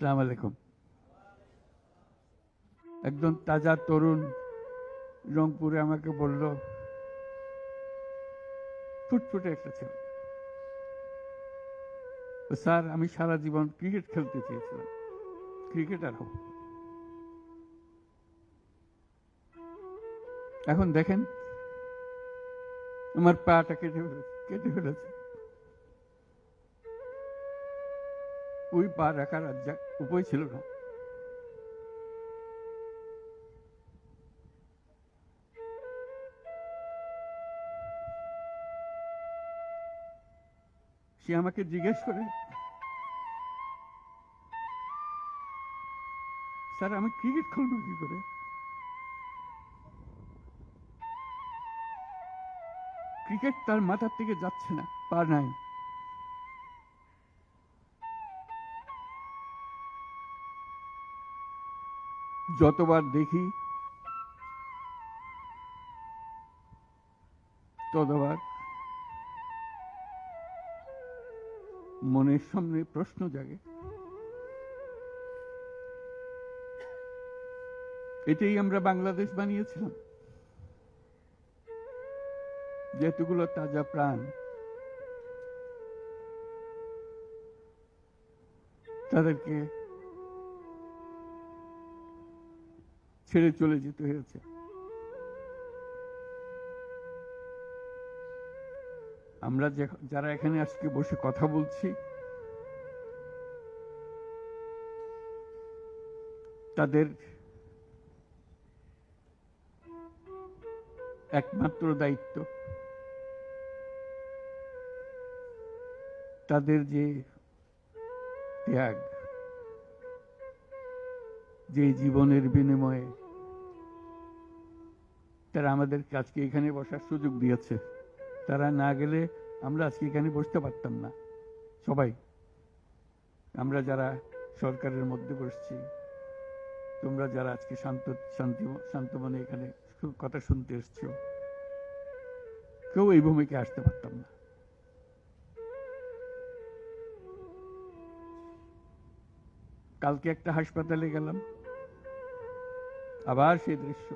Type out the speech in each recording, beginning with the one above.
সালাম আলাইকুম। একজন তাজা তরুণ রংপুরে আমাকে বলল, ফুটফুটে একটা ছেলে। স্যার, আমি সারা জীবন ক্রিকেট খেলতে চেয়েছিলাম। ক্রিকেটার হব। এখন দেখেন, আমার পাটা কেটে কেটে ফেলেছে। ওই পা রাখার আর উপায় ছিল না। সে আমাকে জিজ্ঞেস করে, স্যার, আমি ক্রিকেট খেলব কি করে? ক্রিকেট তার মাথার থেকে যাচ্ছে না, পা নাই। যতবার দেখি, ততবার মনের সামনে প্রশ্ন জাগে। এটাই আমরা বাংলাদেশ বানিয়েছিলাম। যেতগুলো তাজা প্রাণ, তাদেরকে ছেড়ে চলে যেতে হয়েছে। আমরা যারা এখানে আজকে বসে কথা বলছি, তাদের একমাত্র দায়িত্ব। তাদের যে ত্যাগ, যে জীবনের বিনিময়ে তারা আমাদেরকে আজকে এখানে বসার সুযোগ দিয়েছে। তারা না গেলে আমরা আজকে এখানে বসতে পারতাম না। সবাই, আমরা যারা সরকারের মধ্যে বসছি, তোমরা যারা আজকে শান্ত, শান্তি, শান্ত মনে এখানে কথা শুনতে এসছো, কেউ এই ভূমিকে আসতে পারতাম না। কালকে একটা হাসপাতালে গেলাম। আবার সেই দৃশ্য।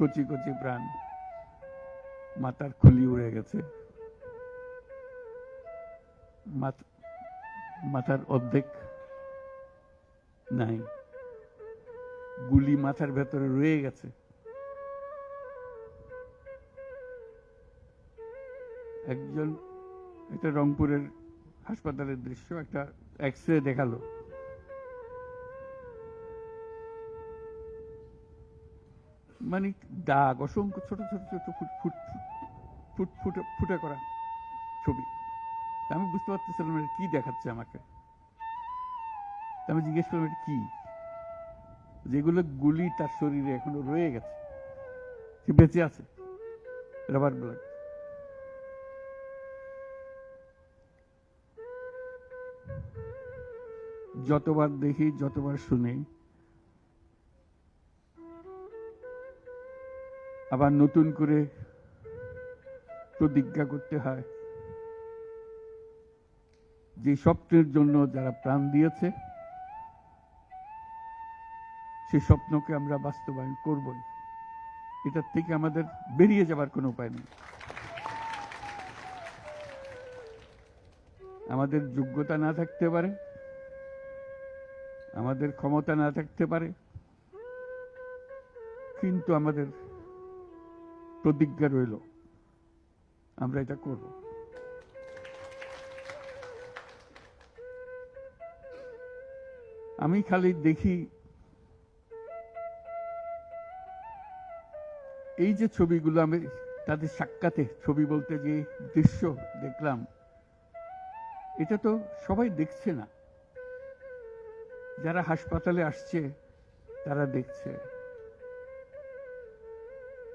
কচি কচি প্রাণ। মাথার খুলি উড়ে গেছে। মাথ- মাথার অর্ধেক নাই। গুলি মাথার ভেতরে রয়ে গেছে। একজন, এটা রংপুরের হাসপাতালের দৃশ্য, একটা এক্স রে দেখাল। মানে দাগ, অসংখ্য ছোট ছোট ছোট ফুট ফুট ফুট, ফুটে ফুটে করা ছবি। আমি বুঝতে পারতেছিলাম এটা কি দেখাচ্ছে আমাকে। আমি জিজ্ঞেস করলাম, এটা কি? যেগুলো গুলি তার শরীরে এখনও রয়ে গেছে, সে বেঁচে আছে রাবার ব্লাড যতবার দেখি, যতবার শুনি আবার নতুন করে প্রতিজ্ঞা করতে হয়। যে স্বপ্নের জন্য যারা প্রাণ দিয়েছে সেই স্বপ্নকে আমরা বাস্তবায়ন করবই। এটার থেকে আমাদের বেরিয়ে যাবার কোনো উপায় নেই। আমাদের যোগ্যতা না থাকতে পারে, আমাদের ক্ষমতা না থাকতে পারে, কিন্তু আমাদের প্রতিজ্ঞা রইল। আমরা এটা করব। আমি খালি দেখি এই যে ছবিগুলো, আমি তাদের সাক্ষাতে ছবি বলতে যে দৃশ্য দেখলাম, এটা তো সবাই দেখছে না। যারা হাসপাতালে আসছে, তারা দেখছে।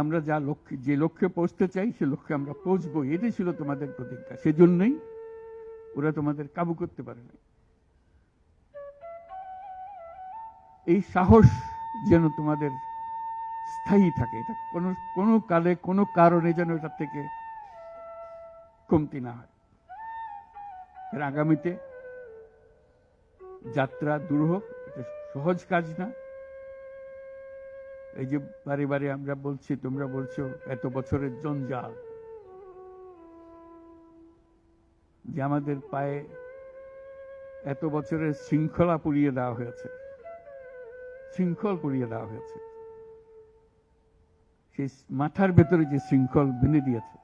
আমরা যা লক্ষ্যে যে লক্ষ্যে পৌঁছতে চাই, সে লক্ষ্যে আমরা পৌঁছবো। এটাই ছিল তোমাদের প্রতিজ্ঞা। সেজন্যই ওরা তোমাদের কাবু করতে পারে না এই সাহস যেন তোমাদের স্থায়ী থাকে, এটা কোনো কোনো কালে, কোনো কারণে যেন এটার থেকে কমতি না হয়। আগামীতে যাত্রা দূর হোক, এটা সহজ কাজ না। এই যে বারে বারে আমরা বলছি, তোমরা বলছো এত বছরের জঞ্জাল। যে আমাদের পায়ে এত বছরের শৃঙ্খলা পুড়িয়ে দেওয়া হয়েছে। শৃঙ্খল পুড়িয়ে দেওয়া হয়েছে। সেই মাথার ভেতরে যে শৃঙ্খল বেঁধে দিয়েছে।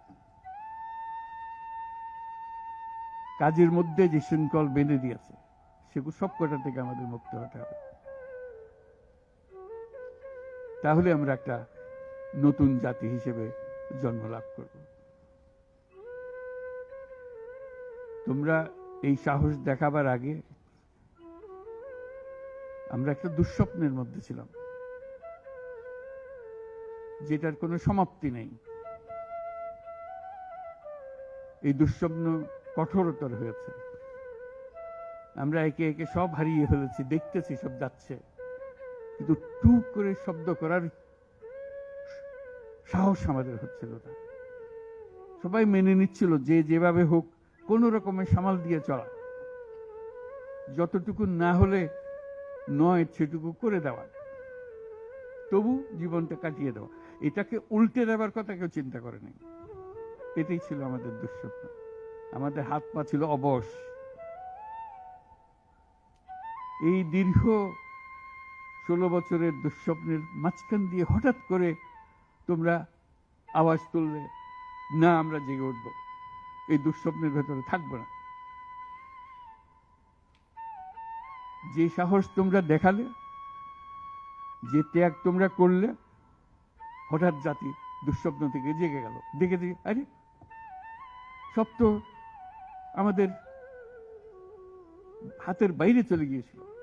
কাজের মধ্যে যে শৃঙ্খল বেঁধে দিয়েছে, সেগুলো সব কটা থেকে আমাদের মুক্ত হতে হবে। তাহলে আমরা একটা নতুন জাতি হিসেবে জন্ম লাভ করব। তোমরা এই সাহস দেখাবার আগে আমরা একটা দুঃস্বপ্নের মধ্যে ছিলাম, যেটার কোনো সমাপ্তি নেই। এই দুঃস্বপ্ন কঠোরতর হয়েছে। আমরা একে একে সব হারিয়ে ফেলেছি, দেখতেছি, সব যাচ্ছে। কিন্তু টু করে শব্দ করার সাহস আমাদের হচ্ছিল না। সবাই মেনে নিচ্ছিল যে যেভাবে হোক কোন রকমের সামাল দিয়ে চলা। যতটুকু না হলে নয় সেটুকু করে দেওয়া। তবু জীবনটা কাটিয়ে দেওয়া। এটাকে উল্টে দেওয়ার কথা কেউ চিন্তা করে নাই। এটাই ছিল আমাদের দুঃস্বপ্ন। আমাদের হাত পা ছিল অবশ। এই দীর্ঘ ষোলো বছরের দুঃস্বপ্নের মাঝখান দিয়ে হঠাৎ করে তোমরা আওয়াজ তুললে, না, আমরা জেগে উঠব। এই দুঃস্বপ্নের ভেতরে থাকব না। যে সাহস তোমরা দেখালে, যে ত্যাগ তোমরা করলে, হঠাৎ জাতি দুঃস্বপ্ন থেকে জেগে গেল। দেখে দেখে, আরে, সব তো আমাদের হাতের বাইরে চলে গিয়েছিল।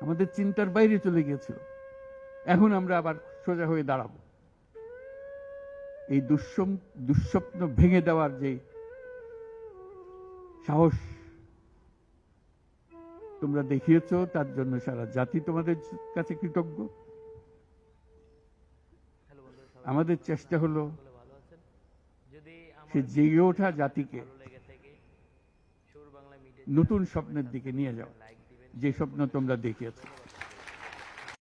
আমাদের চিন্তার বাইরে চলে গিয়েছিল। এখন আমরা আবার সোজা হয়ে দাঁড়াবো। এই দুঃস্বম দুঃস্বপ্ন ভেঙে দেওয়ার যে সাহস তোমরা দেখিয়েছ তার জন্য সারা জাতি তোমাদের কাছে কৃতজ্ঞ। আমাদের চেষ্টা হলো সে জেগে ওঠা জাতিকে নতুন স্বপ্নের দিকে নিয়ে যাও লাইক দিবেন যে স্বপ্ন তোমরা দেখিয়েছো।